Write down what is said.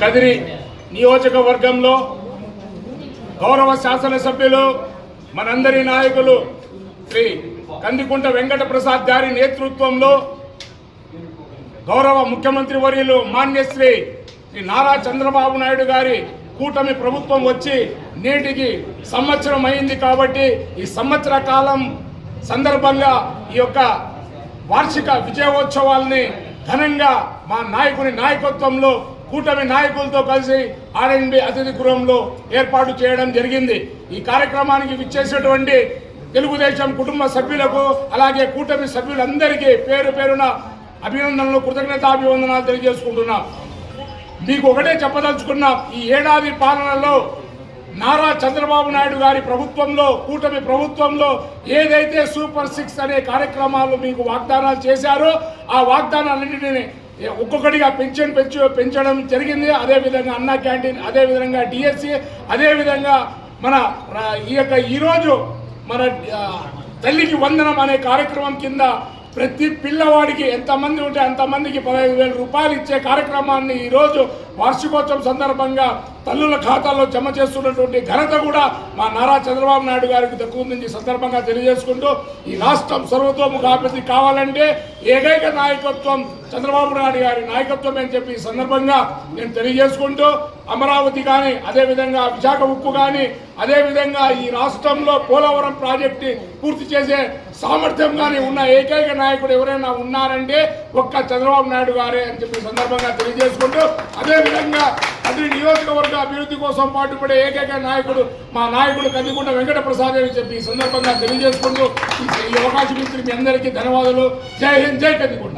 కదిరి నియోజకవర్గంలో గౌరవ శాసనసభ్యులు మనందరి నాయకులు శ్రీ కందికుంట వెంకట ప్రసాద్ గారి నేతృత్వంలో గౌరవ ముఖ్యమంత్రి వర్యులు మాన్యశ్రీ శ్రీ నారా చంద్రబాబు నాయుడు గారి కూటమి ప్రభుత్వం వచ్చి నేటికి సంవత్సరం అయింది కాబట్టి ఈ సంవత్సర కాలం సందర్భంగా ఈ యొక్క వార్షిక విజయోత్సవాల్ని ఘనంగా మా నాయకుని నాయకత్వంలో కూటమి నాయకులతో కలిసి ఆర్ఎన్బి అతిథి గృహంలో ఏర్పాటు చేయడం జరిగింది. ఈ కార్యక్రమానికి విచ్చేసినటువంటి తెలుగుదేశం కుటుంబ సభ్యులకు అలాగే కూటమి సభ్యులందరికీ పేరు పేరున అభినందనలు కృతజ్ఞతాభివందనాలు తెలియజేసుకుంటున్నాం. మీకు ఒకటే చెప్పదలుచుకున్నాం ఈ ఏడాది పాలనలో నారా చంద్రబాబు నాయుడు గారి ప్రభుత్వంలో కూటమి ప్రభుత్వంలో ఏదైతే సూపర్ సిక్స్ అనే కార్యక్రమాలు మీకు వాగ్దానాలు చేశారో ఆ వాగ్దానాలన్నింటినీ ఒక్కొక్కటిగా పెన్షన్ పెంచు పెంచడం జరిగింది. అదేవిధంగా అన్నా క్యాంటీన్ అదేవిధంగా డిఎస్సి అదేవిధంగా మన ఈ యొక్క ఈరోజు మన తల్లికి వందనం అనే కార్యక్రమం కింద ప్రతి పిల్లవాడికి ఎంతమంది ఉంటే అంతమందికి పదహైదు వేల రూపాయలు ఇచ్చే కార్యక్రమాన్ని ఈరోజు వార్షికోత్సవం సందర్భంగా తల్లుల ఖాతాల్లో జమ చేస్తున్నటువంటి ఘనత కూడా మా నారా చంద్రబాబు నాయుడు గారికి దక్కుతుందని సందర్భంగా తెలియజేసుకుంటూ ఈ రాష్ట్రం సర్వతోముఖాభివృద్ధి కావాలంటే ఏకైక నాయకత్వం చంద్రబాబు నాయుడు గారి నాయకత్వం అని చెప్పి ఈ సందర్భంగా నేను తెలియజేసుకుంటూ అమరావతి కానీ అదేవిధంగా విశాఖ ఉక్కు కానీ అదేవిధంగా ఈ రాష్ట్రంలో పోలవరం ప్రాజెక్టు పూర్తి చేసే సామర్థ్యం కానీ ఉన్న ఏకైక నాయకుడు ఎవరైనా ఉన్నారంటే ఒక్క చంద్రబాబు నాయుడు గారే అని చెప్పి సందర్భంగా తెలియజేసుకుంటూ అదేవిధంగా కదిరి నియోజకవర్గ అభివృద్ధి కోసం పాటుపడే ఏకైక నాయకుడు మా నాయకుడు కందికుంట వెంకట ప్రసాద్ అని చెప్పి ఈ సందర్భంగా తెలియజేసుకుంటూ ఈ ఈ అవకాశం ఇచ్చిన మీ అందరికీ ధన్యవాదాలు. జై హింద్ జై కందికుంట